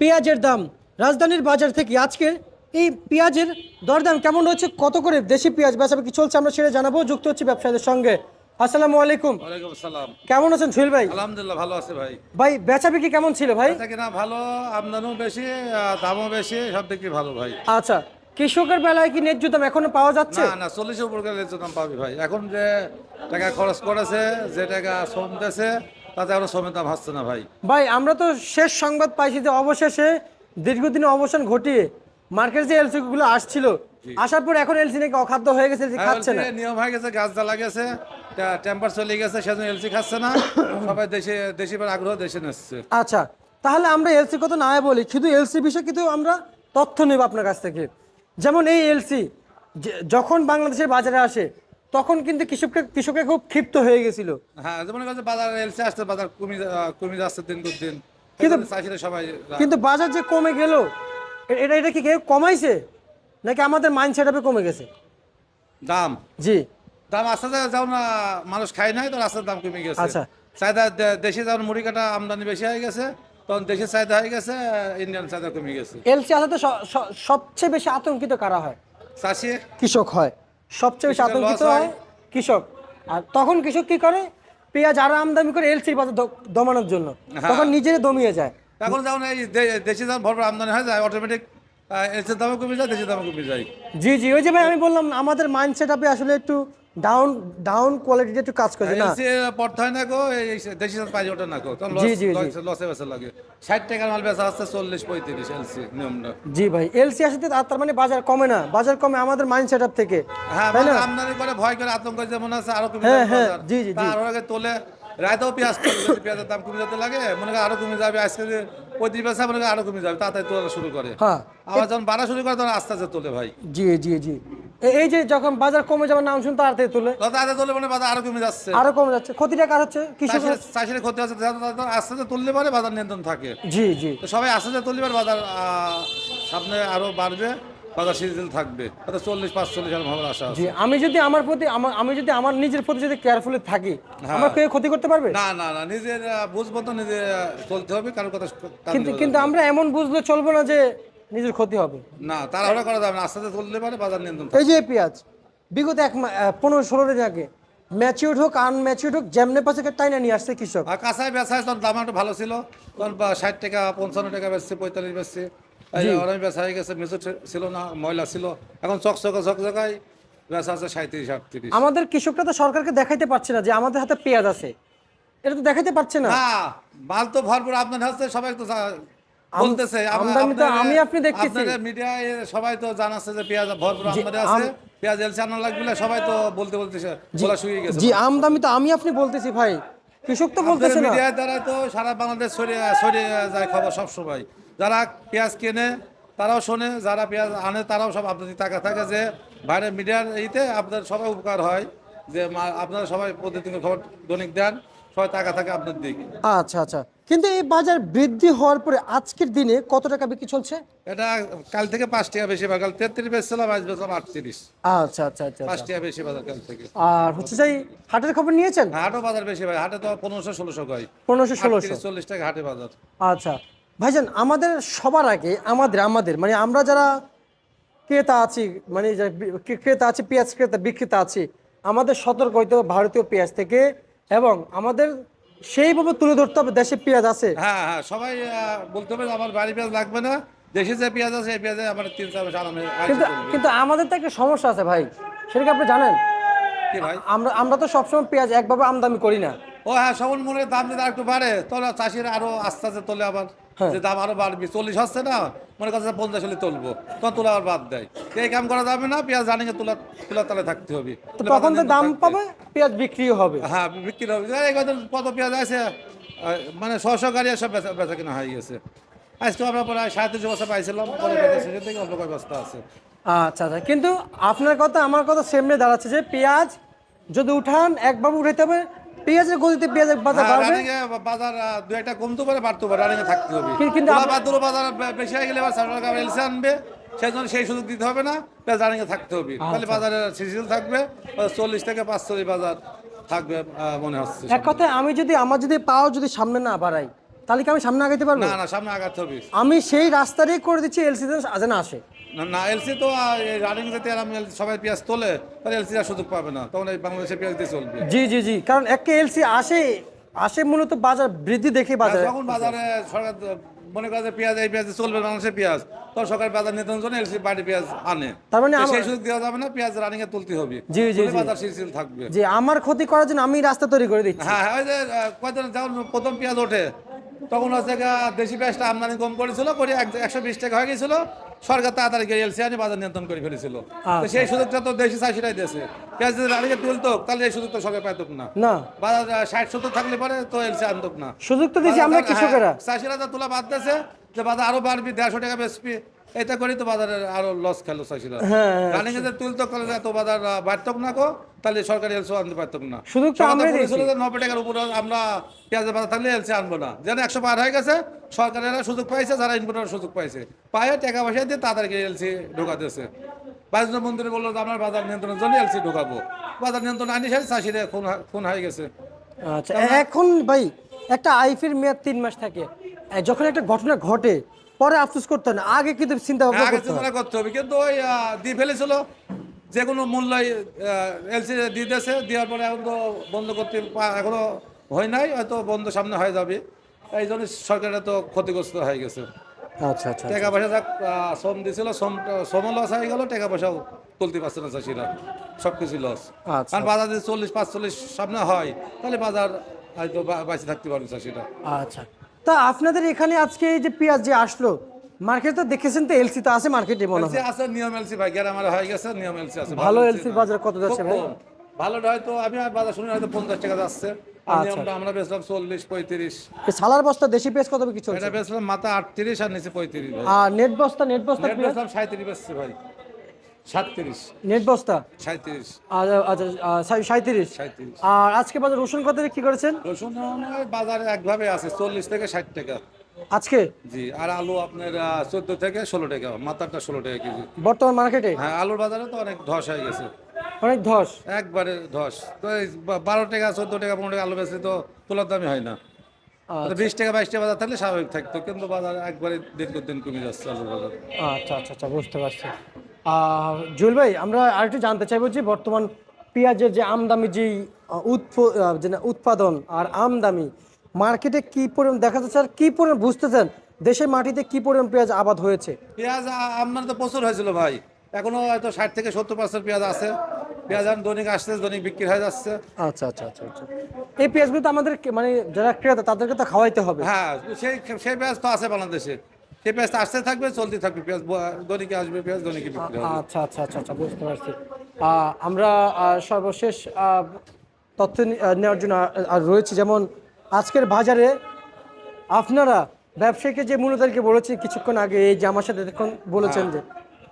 পেঁয়াজের দাম। রাজধানীর বাজার থেকে আজকের এই পেঁয়াজের দরদাম কেমন রয়েছে? কত করে দেশি পেঁয়াজ বেচা কি চলছে আমরা সেটা জানাব। যুক্ত হচ্ছে ব্যবসায়ীদের সঙ্গে। আসসালামু আলাইকুম। ওয়ালাইকুম আসসালাম। কেমন আছেন সুহেল ভাই? আলহামদুলিল্লাহ ভালো আছে ভাই। ভাই বেচা বিক্রি কেমন ছিল ভাই? কিনা ভালো আমদানিও বেশি দামও বেশি সব দিক ভালো ভাই। আচ্ছা কৃষকের বেলায় কি ন্যায্য দাম এখনও পাওয়া যাচ্ছে? না না চল্লিশের উপর লেচু দাম পাবি ভাই। এখন যে টাকা খরচ করেছে যে টাকা শ্রম দিয়েছে তাতে শ্রমের দাম হচ্ছে না ভাই। ভাই আমরা তো শেষ সংবাদ পাইছি যে অবশেষে দীর্ঘদিনের অবসান ঘটিয়ে মার্কেট যে এলসি গুলো আসছিল আসার পর এখন এলসি নাকি অখাদ্য হয়ে গেছে এলসি খাচ্ছে না। নিয়ম হয়ে গেছে গাছ জ্বালা গেছে টেম্পার চলে গেছে সেজন্য এলসি খাচ্ছে না। সবাই দেশে দেশি আগ্রহ দেশে নিচ্ছে। আচ্ছা তাহলে আমরা এলসি কথা না বলি শুধু এলসি বিষয়ে কিন্তু আমরা তথ্য নেব আপনার কাছ থেকে। যেমন এই এলসি যখন বাংলাদেশের বাজারে আসে তখন কিন্তু কৃষককে কৃষকের খুব ক্ষিপ্ত হয়ে গেছিল। হ্যাঁ যেমন বাজার এলসি আসছে বাজার কমে কমে যাচ্ছে দিন টু দিন। কিন্তু- চাষিরা সবাই কিন্তু বাজার যে কমে গেল এটা এটা কি কেউ কমাইছে? নাকি আমাদের মাইন্ড সেট কমে গেছে? দাম। জি। দাম আস্তে আস্তে যেমন আহ, মানুষ খায় নাই তো রাস্তার দাম কমে গেছে। আচ্ছা। চাহিদা দে- দেশি যেমন মুড়ি কাটা আমদানি বেশি হয়ে গেছে তখন দেশের চাহিদা হয়ে গেছে ইন্ডিয়ান চাহিদা কমে গেছে। এলসি আসাতে সবচেয়ে বেশি আতঙ্কিত কারা হয়? চাষি? কৃষক হয়। সবচেয়ে বেশি আতঙ্কিত হয়। কৃষক। আর তখন কৃষক কি করে? পেঁয়াজ আরও আমদানি করে এলসির বাজার দ- দমানোর জন্য। হ্যাঁ। তখন নিজের দমিয়ে যায়। এখন যেমন এই দেশি দাম ভরপুর আমদানি হয়ে যায় অটোমেটিক এলসির দামও কমে যায় দেশি দামও কমে যায়। জি জি ওই যে ভাই আমি বললাম আমাদের মাইন্ডসেট আপে আসলে একটু ডাউন ডাউন একটু কাজ করে না? পড়তে হয় না গো দেশি পাই ওঠে না গো। জি, জি। লসে বেচা লাগে। ষাট টাকার মাল বেচা হচ্ছে চল্লিশ পঁয়ত্রিশ এলসি নিয়মটা। জি ভাই এলসি আসাতে আর তার মানে বাজার কমে না। বাজার কমে আমাদের মাইন্ড সেট আপ থেকে। হ্যাঁ আমদানি করে ভয় করে আতঙ্ক যেমন আছে আরও কমে হ্যাঁ, হ্যাঁ, জি, জি, জি। আরও আগে তোলে রায়তাও পেঁয়াজ পেঁয়াজের দাম কমে যেতে লাগে মনে করে আরও কমে যাবে আজকে পঁয়ত্রিশ পয়সা মনে করে আরও কমে যাবে তাড়াতাড়ি তোলা শুরু করে। হ্যাঁ। আবার যখন বাড়া শুরু করে তখন আস্তে আস্তে তোলে ভাই। জি জি জি। এই যে যখন বাজার কমে যাওয়ার নাম শুনতে আর তুলে। তখন তোলে মানে বাজার আরও কমে যাচ্ছে। আরও কমে যাচ্ছে। ক্ষতিটা কার হচ্ছে? কৃষক চাষির ক্ষতি হচ্ছে আস্তে আস্তে তুললে পারে বাজার নিয়ন্ত্রণ থাকে। জি জি। সবাই আস্তে আস্তে তুললে পারে বাজার সামনে আরও বাড়বে বাজার সিরিয়াল থাকবে। হয়তো চল্লিশ পাঁচচল্লিশ হাজার ভাবার আশা জি আমি যদি আমার প্রতি আমি যদি আমার নিজের প্রতি যদি কেয়ারফুলি থাকি হ্যাঁ। আমার কেউ ক্ষতি করতে পারবে? না না না নিজের বুঝব তো নিজে চলতে হবে কারোর কথা কিন্তু কিন্তু আমরা এমন বুঝলে চলবো না যে নিজের ক্ষতি হবে। না তাড়াহুড়া করা যাবে না আস্তে পারে বাজার নিয়ন্ত্রণ এই যে পেঁয়াজ বিগত এক পনেরো ষোলো দিন আগে ম্যাচিউর হোক আনম্যাচিউর হোক যেমনে পাশে টাইনা নিয়ে আসছে কৃষক। আর কাঁচায় বেচায় তখন দাম একটু ভালো ছিল তখন ষাট টাকা পঞ্চান্ন টাকা বেচছে পঁয়তাল্লিশ বেচছে। অনেক বেচা হয়ে গেছে মেজর ছিল না ময়লা ছিল। এখন চকচকা চকচকায় বেচা আছে সাঁত্রিশ আটত্রিশ। আমাদের কৃষকরা তো সরকারকে দেখাইতে পারছে না যে আমাদের হাতে পেঁয়াজ আছে। এটা তো দেখাইতে পারছে না। মাল তো ভরপুর আপনার হাতে সবাই তো বলতেছে আমি আপনি দেখতেছি। মিডিয়ায় সবাই তো জানাচ্ছে যে পেঁয়াজ ভরপুর আমদানি আছে পেঁয়াজ এলসি আনা লাগবে সবাই তো বলতে শুয়ে গেছে জি আমদামি তো আমি আপনি বলতেছি ভাই। কৃষক তো বলতেছে না। মিডিয়ার দ্বারা তো সারা বাংলাদেশ ছড়িয়ে ছড়িয়ে যায় খবর সব সময় যারা পেঁয়াজ কেনে তারাও শোনে যারা পেঁয়াজ আনে তারাও সব আপনাদের টাকা থাকে যে বাইরে মিডিয়ার এইতে আপনাদের সবাই উপকার হয় যে আপনারা সবাই প্রতিদিন খবর দৈনিক দেন। সবাই টাকা থাকে আপনার দিকে আচ্ছা আচ্ছা। কিন্তু এই বাজার বৃদ্ধি হওয়ার পরে আজকের দিনে কত টাকা বিক্রি চলছে? এটা কাল থেকে পাঁচ টাকা বেশি বাজার কাল তেত্রিশ বেচছিলাম আজ বেচলাম আটত্রিশ। আচ্ছা আচ্ছা আচ্ছা পাঁচ টাকা বেশি বাজার কাল থেকে। আর হচ্ছে যাই হাটের খবর নিয়েছেন? হাটও বাজার বেশি ভাই হাটে তো পনেরোশো ষোলোশো কয়। পনেরোশো ষোলোশো। চল্লিশ টাকা হাটে বাজার। আচ্ছা। ভাইজান আমাদের সবার আগে আমাদের আমাদের মানে আমরা যারা ক্রেতা আছি মানে বি- ক্রেতা আছে পেঁয়াজ ক্রেতা বিক্রেতা আছি আমাদের সতর্ক হইতে হবে ভারতীয় পেঁয়াজ থেকে এবং আমাদের সেইভাবে তুলে ধরতে হবে দেশে পেঁয়াজ আছে। হ্যাঁ হ্যাঁ সবাই বলতে হবে আমার বাড়ি পেঁয়াজ লাগবে না। দেশে যে পেঁয়াজ আছে এই পেঁয়াজে আমার তিন চার আরামে কিন্তু কিন্তু আমাদের তো একটা সমস্যা আছে ভাই সেটা কি আপনি জানেন? কি ভাই? আমরা আমরা তো সবসময় পেঁয়াজ একভাবে আমদানি করি না। ও হ্যাঁ সবন মনে দাম যদি একটু বাড়ে তাহলে চাষিরা আরও আস্তে আস্তে তোলে আবার। যে দাম আরও বাড়বে চল্লিশ হচ্ছে না মনে করছে পঞ্চাশ হলে তুলবো। তখন তোলা আবার বাদ দেয়। এই কাম করা যাবে না পেঁয়াজ রানিংয়ে তোলা তোলা তালে থাকতে হবে। তখন তো দাম পাবে পেঁয়াজ বিক্রিও হবে। হ্যাঁ বিক্রি হবে। এই কত পেঁয়াজ আছে? মানে ছশো গাড়ি সব বেচা বেচা কিনা হয়ে গেছে। আজকে আমরা প্রায় সাড়ে তিনশো বছর পাইছিলাম পরে শেষের থেকে অল্প কয় বস্তা আছে। আচ্ছা আচ্ছা। কিন্তু আপনার কথা আমার কথা সেমনে দাঁড়াচ্ছে যে পেঁয়াজ যদি উঠান একবার উঠাইতে হবে পেঁয়াজের গতিতে পেঁয়াজের বাজার হ্যাঁ, বাড়বে? বাজার দু একটা কমতে পারে বাড়তে পারে রানিংয়ে থাকতে হবে। কিন্তু- কিন্তু বাদ দিলো বাজার বেশি হয়ে গেলে সরকার এলসি আনবে সেই জন্য সেই সুযোগ দিতে হবে না প্লাস রানিংয়ে থাকতে হবে। তাহলে বাজারে সিজিল থাকবে চল্লিশ থেকে পাঁচচল্লিশ বাজার থাকবে মনে হচ্ছে এক কথায় আমি যদি আমার যদি পাও যদি সামনে না বাড়াই তাহলে কি আমি সামনে আগাইতে পারব? না না সামনে আগাতে হবে। আমি সেই রাস্তাটাই করে দিচ্ছি এলসি যেন আসে। না এলসি তো রানিং যেতে আমি সবাই পেঁয়াজ তোলে তাহলে এলসি আর সুযোগ পাবে না। তখন এই বাংলাদেশে পেঁয়াজ দিয়ে চলবে। জি জি জি কারণ একটা এলসি আসে আসে মূলত বাজার বৃদ্ধি দেখে বাজারে। যখন বাজারে সরকার মনে করে যে পেঁয়াজ এই পেঁয়াজ চলবে বাংলাদেশের পেঁয়াজ তখন সরকার বাজার নিয়ন্ত্রণের জন্য এলসি বাড়ি পেঁয়াজ আনে। তার মানে সেই সুযোগ দেওয়া যাবে না পেঁয়াজ রানিং এ তুলতে হবে। জি, জি, জি। বাজার শিরশিল থাকবে। যে আমার ক্ষতি করার জন্য আমি রাস্তা তৈরি করে দিচ্ছি। হ্যাঁ হ্যাঁ ওই যে আহ, কয়দিন যখন প্রথম পেঁয়াজ ওঠে তখন হচ্ছে দেশি পেঁয়াজটা আমদানি কম করেছিল করে একশো বিশ টাকা হয়ে গেছিল সরকার তাড়াতাড়ি গিয়ে এলসি বাজার নিয়ন্ত্রণ করে ফেলেছিল। তো আচ্ছা। সেই সুযোগটা তো দেশি চাষিরাই দিয়েছে। পেঁয়াজ যদি রানিকে তুলতো তাহলে এই সুযোগটা সরকার পাইত না। না। বাজার ষাট সত্তর থাকলে পরে তো এলসি আনত না। সুযোগ তো দিয়েছি আমরা কৃষকেরা। হ্যাঁ, চাষিরা তো তোলা বাদ দিয়েছে যে বাজার আরও বাড়বি দেড়শো টাকা বেচবি এটা করেই তো বাজারে আরও লস খেলো হ্যাঁ, রানিং এদের তুলতো তাহলে এত বাজার বাড়তক না কো তাহলে সরকারি এলসি আনতে পারতক না। দিয়েছি। যে নব্বই টাকার উপরে আমরা পেঁয়াজের বাজার থাকলে এলসি আনব না। যেন একশো পার হয়ে গেছে সরকারেরা সুযোগ পাইছে যারা ইনপুটের সুযোগ পাইছে। পায়ে টাকা পয়সা দিয়ে তাড়াতাড়ি এলসি ঢোকাতেছে বাজনা মন্ত্রী বলল যে আমরা বাজার নিয়ন্ত্রণের জন্য এলসি ঢোকাবো। বাজার নিয়ন্ত্রণ আনি সাথে চাষিরা খুন খুন হয়ে গেছে। আচ্ছা এখন ভাই একটা আইফের মেয়াদ তিন মাস থাকে। যখন একটা ঘটনা ঘটে পরে আফসোস করতে না। আগে কিন্তু চিন্তা ভাবনা আগে করতে চিন্তা করতে হবে। কিন্তু ওই দিয়ে ফেলেছিল। যে কোনো মূল্যই এলসি দিয়ে দিয়েছে। দেওয়ার পরে এখন তো বন্ধ করতে এখনও হয় নাই। হয়তো বন্ধ সামনে হয়ে যাবে। এই জন্য সরকারের তো ক্ষতিগ্রস্ত হয়ে গেছে। আচ্ছা আচ্ছা টাকা পয়সা যাক শ্রম দিয়েছিল। শ্রম শ্রমও লস হয়ে গেল। টাকা পয়সাও তুলতে পারছে না চাষিরা। সব কিছু লস আচ্ছা। কারণ বাজার যদি চল্লিশ পাঁচচল্লিশ সামনে হয় তাহলে বাজার হয়তো বাঁচে থাকতে পারবে চাষিরা। আচ্ছা। তা আপনাদের এখানে আজকে এই যে পেঁয়াজ যে আসলো মার্কেটে তো দেখেছেন তো এলসি তো আছে মার্কেটে মনে হয়। আছে নিয়ম এলসি ভাই গ্রামের হয়ে গেছে নিয়ম এলসি আছে। ভালো নাই। বাজার কত যাচ্ছে ভাই? ভালোটা হয়তো আমি আর বাজার শুনি হয়তো পঞ্চাশ টাকা যাচ্ছে। আচ্ছা। আমরা বেচলাম চল্লিশ পঁয়ত্রিশ। সালার বস্তা দেশি পেঁয়াজ কত কি চলছে? এটা বেচলাম মাথা আটত্রিশ আর নিচে পঁয়ত্রিশ আর নেট বস্তা নেট বস্তা বেচলাম সাঁত্রিশ বেচছে ভাই। সাতত্রিশ নেট বস্তা? সাঁত্রিশ। আর আচ্ছা সাঁত্রিশ আর আজকে বাজার রসুন কত কি করেছেন? রসুন বাজারে একভাবে আছে চল্লিশ থেকে ষাট টাকা। আজকে? জি আর আলু আপনার চোদ্দ থেকে ষোলো টাকা মাথাটা ষোলো টাকা কেজি। বর্তমান মার্কেটে? হ্যাঁ আলুর বাজারে তো অনেক ধস হয়ে গেছে। অনেক ধস? একবারে ধস। তো বারো টাকা চোদ্দ টাকা পনেরো টাকা আলু বেচলে তো তোলার দামই হয় না। আচ্ছা। বিশ টাকা বাইশ টাকা বাজার থাকলে স্বাভাবিক থাকতো কিন্তু বাজার একবারে দিন দিন কমে যাচ্ছে আলুর বাজার। আচ্ছা আচ্ছা আচ্ছা বুঝতে পারছি। জুয়েল ভাই আমরা আরেকটু জানতে চাইব যে বর্তমান পেঁয়াজের যে আমদামি যেই উৎপাদন আর আমদামি মার্কেটে কি পরিমাণ দেখা যাচ্ছে আর কি পরিমাণ বুঝতেছেন? দেশের মাটিতে কি পরিমাণ পেঁয়াজ আবাদ হয়েছে? পেঁয়াজ আমদানি তো প্রচুর হয়েছিল ভাই। এখনও হয়তো ষাট থেকে সত্তর পার্সেন্ট পেঁয়াজ আছে। পেঁয়াজ এখন দৈনিক আসছে দৈনিক বিক্রি হয়ে যাচ্ছে। আচ্ছা আচ্ছা আচ্ছা আচ্ছা। এই পেঁয়াজগুলো তো আমাদের মানে যারা ক্রেতা তাদেরকে তো খাওয়াইতে হবে। হ্যাঁ সেই সেই পেঁয়াজ তো আছে বাংলাদেশে। সেই পেঁয়াজ আসতে থাকবে চলতে থাকবে পেঁয়াজ দৈনিকে আসবে পেঁয়াজ দৈনিকে বিক্রি হবে। আচ্ছা আচ্ছা আচ্ছা আচ্ছা বুঝতে পারছি। আমরা সর্বশেষ তথ্য নেওয়ার জন্য আর- রয়েছে। যেমন আজকের বাজারে আপনারা ব্যবসায়ীকে যে মূল্যতালিকা বলেছেন কিছুক্ষণ আগে এই যে আমার সাথে এতক্ষণ বলেছেন যে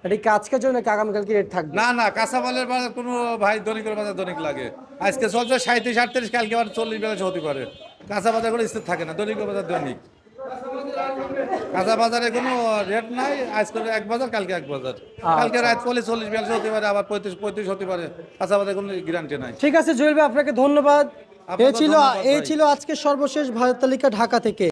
এটা কি আজকের জন্য নাকি আগামীকালকে রেট থাকবে? না না কাঁচা মালের বাজার কোনো ভাই দৈনিকের বাজার দনিক লাগে। আজকে চলছে সাঁত্রিশ আটত্রিশ কালকে আবার চল্লিশ বেলা হতে পারে। কাঁচা বাজার করে স্থির থাকে না দৈনিকের বাজার দৈনিক কাঁচা বাজারে কোনো রেট নাই আজকে এক বাজার কালকে এক বাজার। কালকে রাত চল্লিশ চল্লিশ বিয়াল্লিশ হতে পারে আবার পঁয়ত্রিশ পঁয়ত্রিশ হতে পারে। কাঁচা বাজারে কোনো গ্যারান্টি নাই। ঠিক আছে জুয়েল ভাই আপনাকে ধন্যবাদ। এই ছিল এই ছিল আজকে সর্বশেষ ভারত তালিকা ঢাকা থেকে।